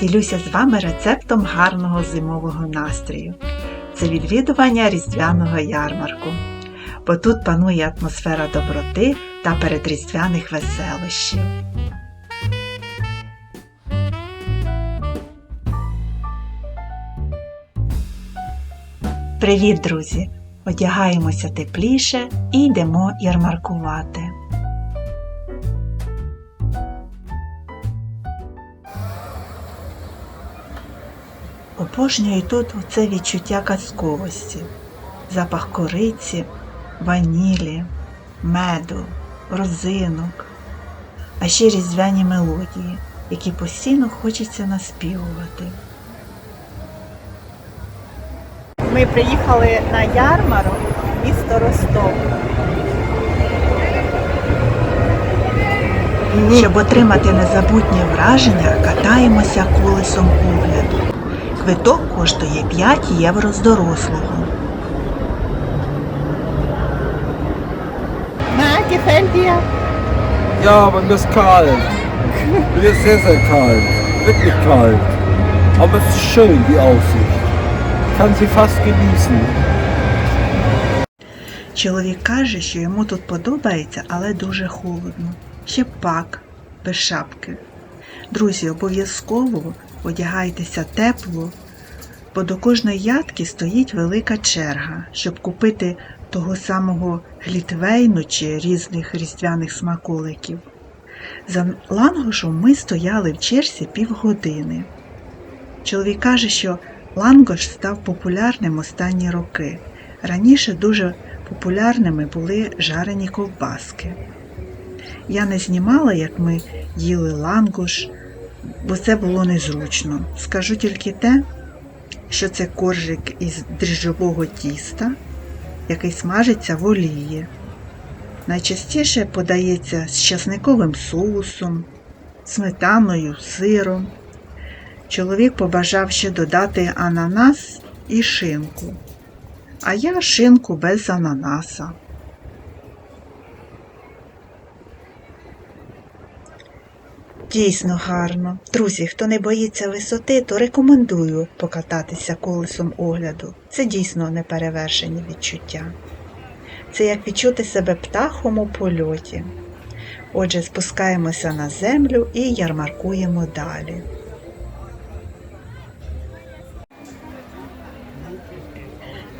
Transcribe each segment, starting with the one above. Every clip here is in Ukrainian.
Ділюся з вами рецептом гарного зимового настрою. Це відвідування різдвяного ярмарку. Бо тут панує атмосфера доброти та передріздвяних веселощів. Привіт, друзі! Одягаємося тепліше і йдемо ярмаркувати. Обожнюю тут оце відчуття казковості, запах кориці, ванілі, меду, розинок, а ще різдвяні мелодії, які постійно хочеться наспівувати. Ми приїхали на ярмарок місто Ростов. Щоб отримати незабутнє враження, катаємося колесом огляду. Квиток коштує 5 євро з дорослого. Na, gefällt dir? Ja, aber mir ist kalt. Mir ist sehr, sehr kalt. Wirklich kalt. Aber es ist schön, die Aussicht. Ich kann sie fast genießen. Чоловік каже, що йому тут подобається, але дуже холодно. Ще пак, без шапки. Друзі, обов'язково одягайтеся тепло, бо до кожної ядки стоїть велика черга, щоб купити того самого глітвейну чи різних різдвяних смаколиків. За лангошем ми стояли в черзі півгодини. Чоловік каже, що лангош став популярним останні роки. Раніше дуже популярними були жарені ковбаски. Я не знімала, як ми їли лангуш, бо це було незручно. Скажу тільки те, що це коржик із дріжджового тіста, який смажиться в олії. Найчастіше подається з часниковим соусом, сметаною, сиром. Чоловік побажав ще додати ананас і шинку, а я шинку без ананаса. Дійсно гарно. Друзі, хто не боїться висоти, то рекомендую покататися колесом огляду. Це дійсно неперевершені відчуття. Це як відчути себе птахом у польоті. Отже, спускаємося на землю і ярмаркуємо далі.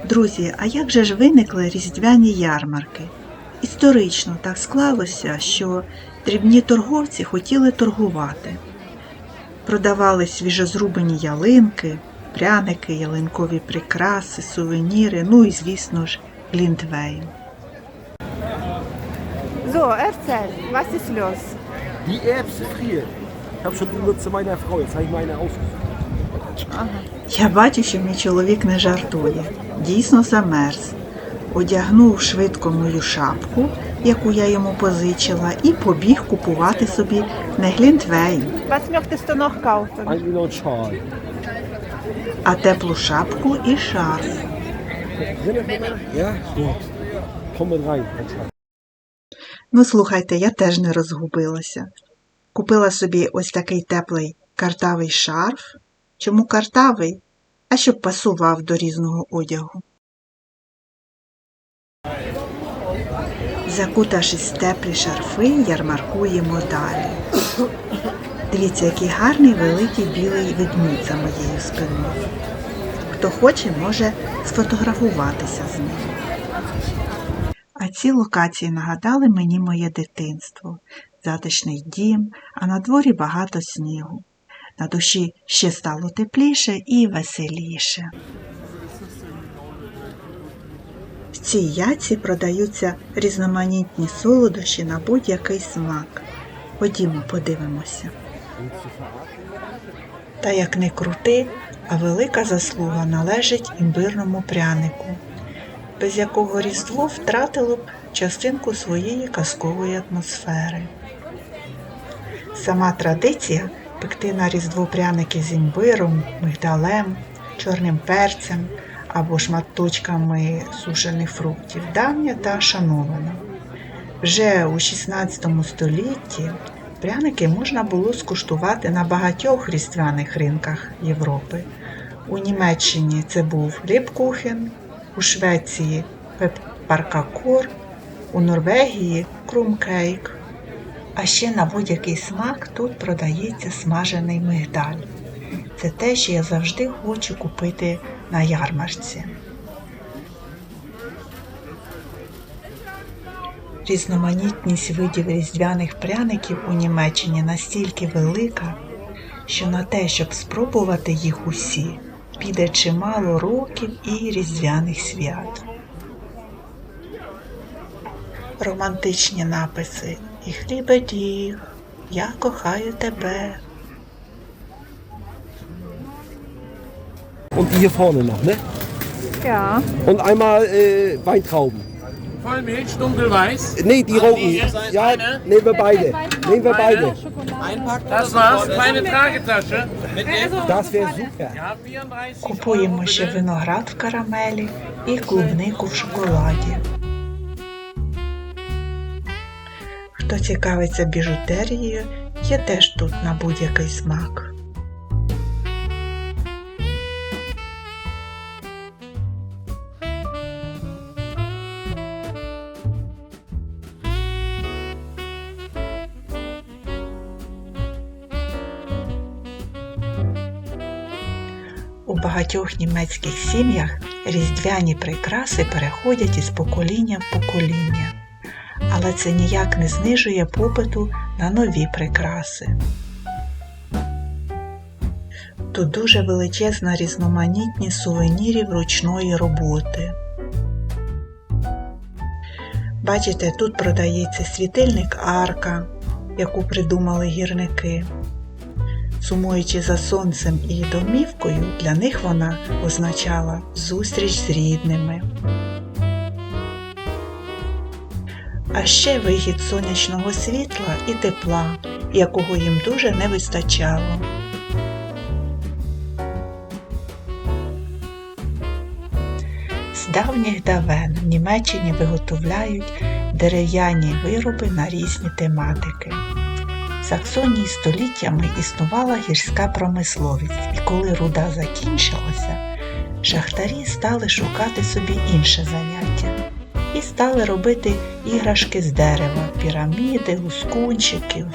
Друзі, а як же ж виникли різдвяні ярмарки? Історично так склалося, що дрібні торговці хотіли торгувати. Продавали свіжозрубані ялинки, пряники, ялинкові прикраси, сувеніри, ну і, звісно ж, глінтвейн. So, erzähl, was ist los? Die Erbse friert. Ich habe schon die Mütze meiner Frau. Jetzt habe ich meine ausgesucht. Я бачу, що мій чоловік не жартує. Дійсно замерз. Одягнув швидко мою шапку, яку я йому позичила, і побіг купувати собі не глінтвейн, Was möchtest du noch kaufen? Eigentlich noch ein Schal. а теплу шапку і шарф. Ну, слухайте, я теж не розгубилася. Купила собі ось такий теплий картавий шарф. Чому картавий? А щоб пасував до різного одягу. Закутавшись в теплі шарфи, ярмаркуємо далі. Дивіться, який гарний великий білий ведмідь за моєю спиною. Хто хоче, може сфотографуватися з ним. А ці локації нагадали мені моє дитинство, затишний дім, а на дворі багато снігу. На душі ще стало тепліше і веселіше. Цій яці продаються різноманітні солодощі на будь-який смак. Ходімо, подивимося. Та як не крути, а велика заслуга належить імбирному прянику, без якого Різдво втратило б частинку своєї казкової атмосфери. Сама традиція пекти на Різдво пряники з імбиром, мигдалем, чорним перцем або шматочками сушених фруктів давня та шанована. Вже у XVI столітті Пряники можна було скуштувати на багатьох різдвяних ринках Європи. У Німеччині це був Ліпкухен, у Швеції пеппаркакор, у Норвегії крумкейк. А ще на будь-який смак тут продається смажений мигдаль. Це те, що я завжди хочу купити на ярмарці. Різноманітність видів різдвяних пряників у Німеччині настільки велика, що на те, щоб спробувати їх усі, піде чимало років і різдвяних свят. Романтичні написи І хлібе діг, я кохаю тебе. Und die hier vorne noch, ne? Ja. Und einmal äh, Weintrauben. Vollmilch, dunkelweiß. Nee, die roten. Ja, nehmen wir beide. Nehmen wir beide. Das war's. Kleine Tragetasche. Das wäre super. Ja, 34 Купуємо ще виноград в карамелі і клубнику в шоколаді. Хто цікавиться біжутерією, є теж тут на будь-який смак. У багатьох німецьких сім'ях різдвяні прикраси переходять із покоління в покоління, але це ніяк не знижує попиту на нові прикраси. Тут дуже величезна різноманітність сувенірів ручної роботи. Бачите, тут продається світильник арка, яку придумали гірники. Сумуючи за сонцем і домівкою, для них вона означала зустріч з рідними. А ще вихід сонячного світла і тепла, якого їм дуже не вистачало. З давніх давен в Німеччині виготовляють дерев'яні вироби на різні тематики. Саксонії століттями існувала гірська промисловість, і коли руда закінчилася, шахтарі стали шукати собі інше заняття і стали робити іграшки з дерева, піраміди, гускунчиків.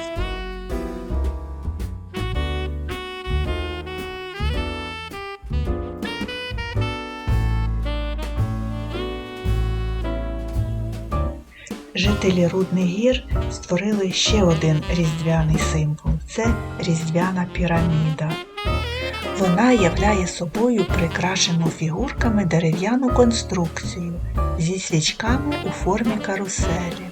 Жителі Рудних гір створили ще один різдвяний символ це різдвяна піраміда. Вона являє собою прикрашену фігурками дерев'яну конструкцію зі свічками у формі каруселі.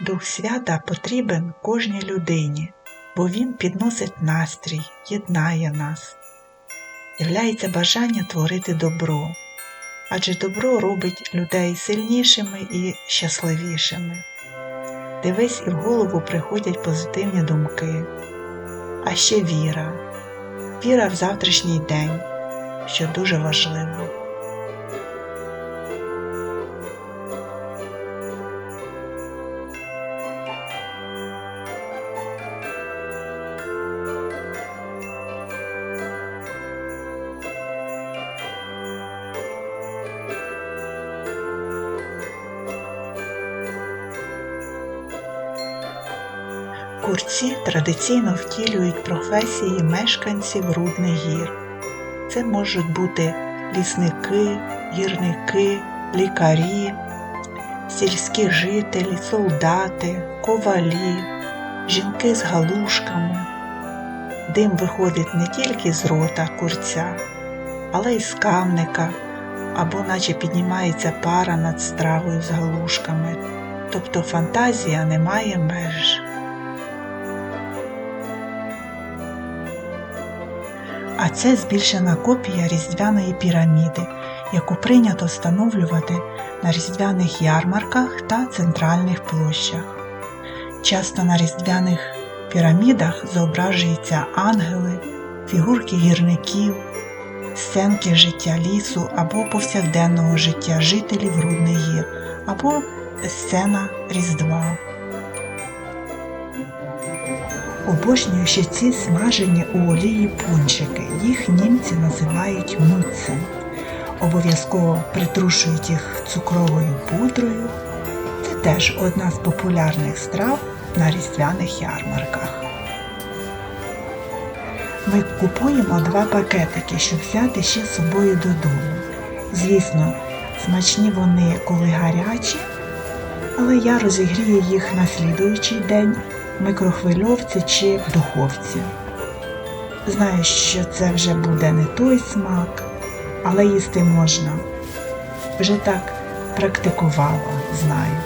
Дух свята потрібен кожній людині, бо він підносить настрій, єднає нас. Являється бажання творити добро адже добро робить людей сильнішими і щасливішими. Дивись, і в голову приходять позитивні думки, а ще віра, віра в завтрашній день, що дуже важливо. Курці традиційно втілюють професії мешканців Рудних гір. Це можуть бути лісники, гірники, лікарі, сільські жителі, солдати, ковалі, жінки з галушками. Дим виходить не тільки з рота курця, але й з камника, або наче піднімається пара над стравою з галушками. Тобто фантазія не має меж. А це збільшена копія різдвяної піраміди, яку прийнято встановлювати на різдвяних ярмарках та центральних площах. Часто на різдвяних пірамідах зображуються ангели, фігурки гірників, сценки життя лісу або повсякденного життя жителів Рудних гір, або сцена Різдва. Обожнюю ще ці смажені у олії пунчики. Їх німці називають муцем. Обов'язково притрушують їх цукровою пудрою. Це теж одна з популярних страв на різдвяних ярмарках. Ми купуємо два пакетики, щоб взяти ще з собою додому. Звісно, смачні вони, коли гарячі, але я розігрію їх на слідуючий день в микрохвильовці чи духовці. Знаю, що це вже буде не той смак, але їсти можна. Вже так практикувала, знаю.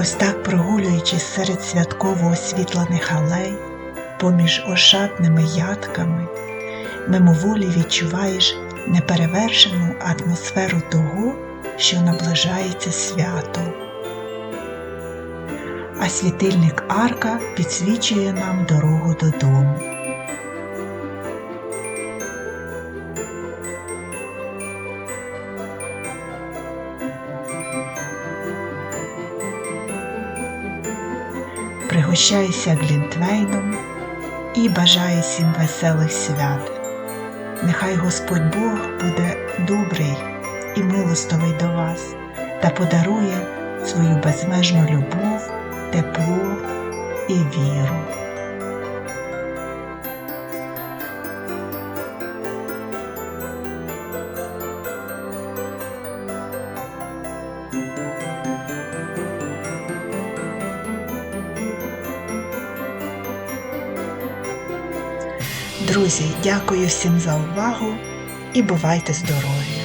Ось так прогулюючись серед святково освітлених алей, поміж ошатними ядками, мимоволі відчуваєш неперевершену атмосферу того, що наближається свято. А світильник арка підсвічує нам дорогу додому. Пригощайся глінтвейном і бажаю всім веселих свят. Нехай Господь Бог буде добрий і милостивий до вас та подарує свою безмежну любов, тепло і віру. Друзі, дякую всім за увагу і бувайте здорові!